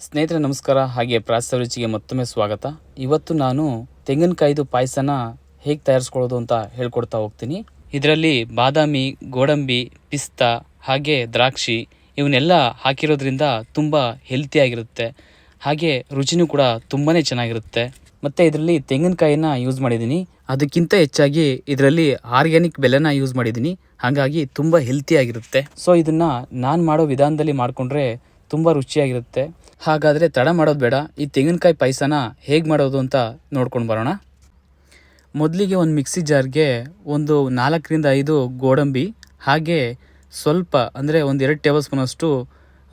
ಸ್ನೇಹಿತರೆ, ನಮಸ್ಕಾರ. ಹಾಗೆ ಪ್ರಾಸ ರುಚಿಗೆ ಮತ್ತೊಮ್ಮೆ ಸ್ವಾಗತ. ಇವತ್ತು ನಾನು ತೆಂಗಿನಕಾಯ್ದು ಪಾಯಸನ ಹೇಗೆ ತಯಾರಿಸ್ಕೊಳ್ಳೋದು ಅಂತ ಹೇಳ್ಕೊಡ್ತಾ ಹೋಗ್ತೀನಿ. ಇದರಲ್ಲಿ ಬಾದಾಮಿ, ಗೋಡಂಬಿ, ಪಿಸ್ತಾ, ಹಾಗೆ ದ್ರಾಕ್ಷಿ ಇವನ್ನೆಲ್ಲ ಹಾಕಿರೋದ್ರಿಂದ ತುಂಬ ಹೆಲ್ತಿಯಾಗಿರುತ್ತೆ ಹಾಗೆ ರುಚಿನೂ ಕೂಡ ತುಂಬಾ ಚೆನ್ನಾಗಿರುತ್ತೆ. ಮತ್ತು ಇದರಲ್ಲಿ ತೆಂಗಿನಕಾಯಿನ ಯೂಸ್ ಮಾಡಿದ್ದೀನಿ. ಅದಕ್ಕಿಂತ ಹೆಚ್ಚಾಗಿ ಇದರಲ್ಲಿ ಆರ್ಗ್ಯಾನಿಕ್ ಬೆಲೆನ ಯೂಸ್ ಮಾಡಿದ್ದೀನಿ. ಹಾಗಾಗಿ ತುಂಬ ಹೆಲ್ತಿಯಾಗಿರುತ್ತೆ ಸೊ ಇದನ್ನು ನಾನು ಮಾಡೋ ವಿಧಾನದಲ್ಲಿ ಮಾಡಿಕೊಂಡ್ರೆ ತುಂಬ ರುಚಿಯಾಗಿರುತ್ತೆ. ಹಾಗಾದರೆ ತಡ ಮಾಡೋದು ಬೇಡ. ಈ ತೆಂಗಿನಕಾಯಿ ಪಾಯಸನ ಹೇಗೆ ಮಾಡೋದು ಅಂತ ನೋಡ್ಕೊಂಡು ಬರೋಣ. ಮೊದಲಿಗೆ ಒಂದು ಮಿಕ್ಸಿ ಜಾರ್ಗೆ ಒಂದು ನಾಲ್ಕರಿಂದ ಐದು ಗೋಡಂಬಿ, ಹಾಗೆ ಸ್ವಲ್ಪ ಅಂದರೆ ಒಂದು ಎರಡು ಟೇಬಲ್ ಸ್ಪೂನಷ್ಟು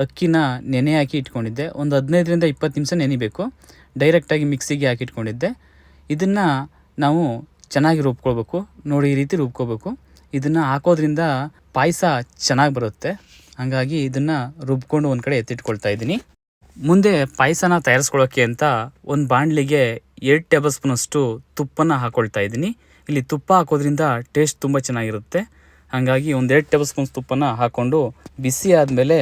ಅಕ್ಕಿನ ನೆನೆ ಹಾಕಿ ಇಟ್ಕೊಂಡಿದ್ದೆ. ಒಂದು ಹದಿನೈದರಿಂದ ಇಪ್ಪತ್ತು ನಿಮಿಷ ನೆನಿಬೇಕು. ಡೈರೆಕ್ಟಾಗಿ ಮಿಕ್ಸಿಗೆ ಹಾಕಿ ಇಟ್ಕೊಂಡಿದ್ದೆ. ಇದನ್ನು ನಾವು ಚೆನ್ನಾಗಿ ರುಬ್ಕೊಳ್ಬೇಕು. ನೋಡಿ, ಈ ರೀತಿ ರುಬ್ಕೋಬೇಕು ಇದನ್ನು ಹಾಕೋದ್ರಿಂದ ಪಾಯಸ ಚೆನ್ನಾಗಿ ಬರುತ್ತೆ. ಹಾಗಾಗಿ ಇದನ್ನು ರುಬ್ಕೊಂಡು ಒಂದು ಕಡೆ ಎತ್ತಿಟ್ಕೊಳ್ತಾ ಇದ್ದೀನಿ. ಮುಂದೆ ಪಾಯಸನ ತಯಾರಿಸ್ಕೊಳ್ಳೋಕ್ಕೆ ಅಂತ ಒಂದು ಬಾಣಲಿಗೆ ಎರಡು ಟೇಬಲ್ ಸ್ಪೂನಷ್ಟು ತುಪ್ಪನ ಹಾಕೊಳ್ತಾ ಇದ್ದೀನಿ. ಇಲ್ಲಿ ತುಪ್ಪ ಹಾಕೋದ್ರಿಂದ ಟೇಸ್ಟ್ ತುಂಬ ಚೆನ್ನಾಗಿರುತ್ತೆ. ಹಾಗಾಗಿ ಒಂದೆರಡು ಟೇಬಲ್ ಸ್ಪೂನ್ ತುಪ್ಪನ ಹಾಕ್ಕೊಂಡು ಬಿಸಿ ಆದಮೇಲೆ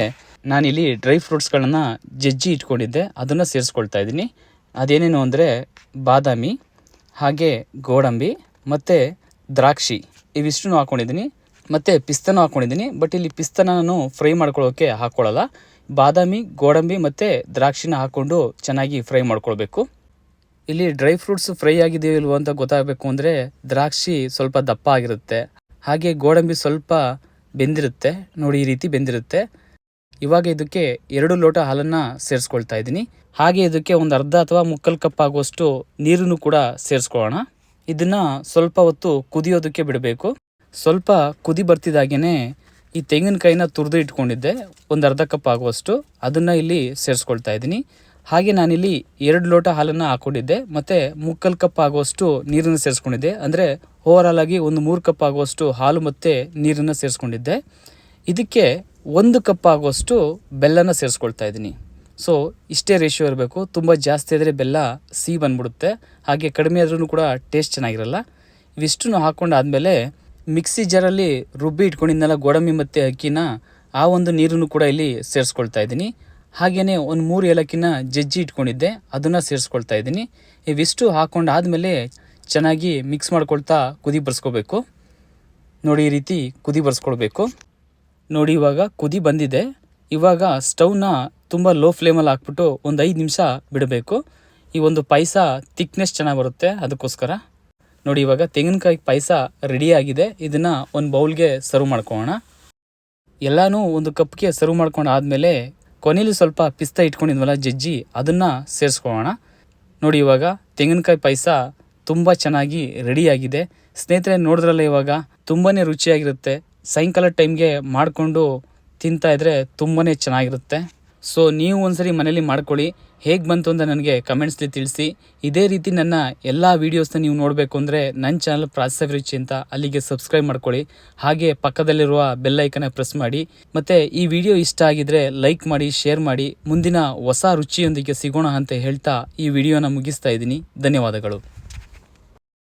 ನಾನಿಲ್ಲಿ ಡ್ರೈ ಫ್ರೂಟ್ಸ್ಗಳನ್ನು ಜಜ್ಜಿ ಇಟ್ಕೊಂಡಿದ್ದೆ. ಅದನ್ನು ಸೇರಿಸ್ಕೊಳ್ತಾ ಇದ್ದೀನಿ. ಅದೇನೇನು ಅಂದರೆ ಬಾದಾಮಿ, ಹಾಗೆ ಗೋಡಂಬಿ ಮತ್ತು ದ್ರಾಕ್ಷಿ ಇವಿಷ್ಟನ್ನು ಹಾಕ್ಕೊಂಡಿದ್ದೀನಿ ಮತ್ತು ಪಿಸ್ತನ ಹಾಕ್ಕೊಂಡಿದ್ದೀನಿ ಬಟ್ ಇಲ್ಲಿ ಪಿಸ್ತನ ನಾನು ಫ್ರೈ ಮಾಡ್ಕೊಳ್ಳೋಕ್ಕೆ ಹಾಕ್ಕೊಳ್ಳಲ್ಲ ಬಾದಾಮಿ, ಗೋಡಂಬಿ ಮತ್ತು ದ್ರಾಕ್ಷಿನ ಹಾಕ್ಕೊಂಡು ಚೆನ್ನಾಗಿ ಫ್ರೈ ಮಾಡ್ಕೊಳ್ಬೇಕು. ಇಲ್ಲಿ ಡ್ರೈ ಫ್ರೂಟ್ಸ್ ಫ್ರೈ ಆಗಿದೆಯೋ ಇಲ್ವೋ ಅಂತ ಗೊತ್ತಾಗಬೇಕು ಅಂದರೆ ದ್ರಾಕ್ಷಿ ಸ್ವಲ್ಪ ದಪ್ಪ ಆಗಿರುತ್ತೆ. ಹಾಗೆ ಗೋಡಂಬಿ ಸ್ವಲ್ಪ ಬೆಂದಿರುತ್ತೆ. ನೋಡಿ, ಈ ರೀತಿ ಬೆಂದಿರುತ್ತೆ. ಇವಾಗ ಇದಕ್ಕೆ ಎರಡು ಲೋಟ ಹಾಲನ್ನು ಸೇರಿಸ್ಕೊಳ್ತಾ ಇದ್ದೀನಿ. ಹಾಗೆ ಇದಕ್ಕೆ ಒಂದು ಅರ್ಧ ಅಥವಾ ಮುಕ್ಕಲ್ ಕಪ್ ಆಗುವಷ್ಟು ನೀರನ್ನು ಕೂಡ ಸೇರಿಸ್ಕೊಳ್ಳೋಣ. ಇದನ್ನು ಸ್ವಲ್ಪ ಹೊತ್ತು ಕುದಿಯೋದಕ್ಕೆ ಬಿಡಬೇಕು. ಸ್ವಲ್ಪ ಕುದಿ ಬರ್ತಿದ್ದಾಗೇ ಈ ತೆಂಗಿನಕಾಯಿನ ತುರಿದು ಇಟ್ಕೊಂಡಿದ್ದೆ. ಒಂದು ಅರ್ಧ ಕಪ್ ಆಗುವಷ್ಟು ಅದನ್ನು ಇಲ್ಲಿ ಸೇರಿಸ್ಕೊಳ್ತಾ ಇದ್ದೀನಿ. ಹಾಗೆ ನಾನಿಲ್ಲಿ ಎರಡು ಲೋಟ ಹಾಲನ್ನು ಹಾಕ್ಕೊಂಡಿದ್ದೆ ಮತ್ತು ಮುಕ್ಕಲ್ ಕಪ್ ಆಗುವಷ್ಟು ನೀರನ್ನು ಸೇರಿಸ್ಕೊಂಡಿದ್ದೆ. ಅಂದರೆ ಓವರಾಲ್ ಆಗಿ ಒಂದು ಮೂರು ಕಪ್ ಆಗುವಷ್ಟು ಹಾಲು ಮತ್ತು ನೀರನ್ನು ಸೇರಿಸ್ಕೊಂಡಿದ್ದೆ. ಇದಕ್ಕೆ ಒಂದು ಕಪ್ ಆಗುವಷ್ಟು ಬೆಲ್ಲನ ಸೇರಿಸ್ಕೊಳ್ತಾ ಇದ್ದೀನಿ. ಸೊ ಇಷ್ಟೇ ರೇಷಿಯೋ ಇರಬೇಕು. ತುಂಬ ಜಾಸ್ತಿ ಆದರೆ ಬೆಲ್ಲ ಸಿಹಿ ಬಂದ್ಬಿಡುತ್ತೆ. ಹಾಗೆ ಕಡಿಮೆ ಆದ್ರೂ ಕೂಡ ಟೇಸ್ಟ್ ಚೆನ್ನಾಗಿರಲ್ಲ. ಇವಿಷ್ಟನ್ನು ಹಾಕ್ಕೊಂಡಾದ್ಮೇಲೆ ಮಿಕ್ಸಿ ಜಾರಲ್ಲಿ ರುಬ್ಬಿ ಇಟ್ಕೊಂಡಿದ್ನಲ್ಲ ಗೋಡಂಬಿ ಮತ್ತು ಅಕ್ಕಿನ, ಆ ಒಂದು ನೀರನ್ನು ಕೂಡ ಇಲ್ಲಿ ಸೇರಿಸ್ಕೊಳ್ತಾ ಇದ್ದೀನಿ. ಹಾಗೆಯೇ ಒಂದು ಮೂರು ಏಲಕ್ಕಿನ ಜಜ್ಜಿ ಇಟ್ಕೊಂಡಿದ್ದೆ, ಅದನ್ನು ಸೇರಿಸ್ಕೊಳ್ತಾ ಇದ್ದೀನಿ. ಇವಿಷ್ಟು ಹಾಕ್ಕೊಂಡಾದ್ಮೇಲೆ ಚೆನ್ನಾಗಿ ಮಿಕ್ಸ್ ಮಾಡ್ಕೊಳ್ತಾ ಕುದಿ ಬರ್ಸ್ಕೊಬೇಕು. ನೋಡಿ ಈ ರೀತಿ ಕುದಿ ಬರ್ಸ್ಕೊಳ್ಬೇಕು. ನೋಡಿ ಇವಾಗ ಕುದಿ ಬಂದಿದೆ. ಇವಾಗ ಸ್ಟವ್ನ ತುಂಬ ಲೋ ಫ್ಲೇಮಲ್ಲಿ ಹಾಕ್ಬಿಟ್ಟು ಒಂದು ಐದು ನಿಮಿಷ ಬಿಡಬೇಕು. ಈ ಒಂದು ಪಾಯಸ ತಿಕ್ನೆಸ್ ಚೆನ್ನಾಗಿ ಬರುತ್ತೆ ಅದಕ್ಕೋಸ್ಕರ. ನೋಡಿ ಇವಾಗ ತೆಂಗಿನಕಾಯಿ ಪಾಯಸ ರೆಡಿಯಾಗಿದೆ ಇದನ್ನು ಒಂದು ಬೌಲ್ಗೆ ಸರ್ವ್ ಮಾಡ್ಕೊಳ್ಳೋಣ ಎಲ್ಲನೂ ಒಂದು ಕಪ್ಗೆ ಸರ್ವ್ ಮಾಡ್ಕೊಂಡು ಆದಮೇಲೆ ಕೊನೆಯಲ್ಲಿ ಸ್ವಲ್ಪ ಪಿಸ್ತಾ ಇಟ್ಕೊಂಡಿದ್ವಲ್ಲ ಜಜ್ಜಿ, ಅದನ್ನು ಸೇರಿಸ್ಕೊಳ್ಳೋಣ ನೋಡಿ ಇವಾಗ ತೆಂಗಿನಕಾಯಿ ಪಾಯಸ ತುಂಬ ಚೆನ್ನಾಗಿ ರೆಡಿಯಾಗಿದೆ ಸ್ನೇಹಿತರೆ, ನೋಡಿದ್ರಲ್ಲ ಇವಾಗ ತುಂಬಾ ರುಚಿಯಾಗಿರುತ್ತೆ. ಸಾಯಂಕಾಲ ಟೈಮ್ಗೆ ಮಾಡಿಕೊಂಡು ತಿಂತಾ ಇದ್ರೆ ತುಂಬಾ ಚೆನ್ನಾಗಿರುತ್ತೆ. ಸೊ ನೀವು ಒಂದ್ಸರಿ ಮನೇಲಿ ಮಾಡ್ಕೊಳ್ಳಿ. ಹೇಗೆ ಬಂತು ಅಂತ ನನಗೆ ಕಮೆಂಟ್ಸ್ಲಿ ತಿಳಿಸಿ. ಇದೇ ರೀತಿ ನನ್ನ ಎಲ್ಲ ವೀಡಿಯೋಸ್ನ ನೀವು ನೋಡಬೇಕು ಅಂದರೆ ನನ್ನ ಚಾನಲ್ ಪ್ರಾಸವ್ ರುಚಿ ಅಂತ ಅಲ್ಲಿಗೆ ಸಬ್ಸ್ಕ್ರೈಬ್ ಮಾಡ್ಕೊಳ್ಳಿ. ಹಾಗೆ ಪಕ್ಕದಲ್ಲಿರುವ ಬೆಲ್ ಐಕನ ಪ್ರೆಸ್ ಮಾಡಿ. ಮತ್ತು ಈ ವಿಡಿಯೋ ಇಷ್ಟ ಆಗಿದ್ರೆ ಲೈಕ್ ಮಾಡಿ ಶೇರ್ ಮಾಡಿ. ಮುಂದಿನ ಹೊಸ ರುಚಿಯೊಂದಿಗೆ ಸಿಗೋಣ ಅಂತ ಹೇಳ್ತಾ ಈ ವಿಡಿಯೋನ ಮುಗಿಸ್ತಾ ಇದ್ದೀನಿ. ಧನ್ಯವಾದಗಳು.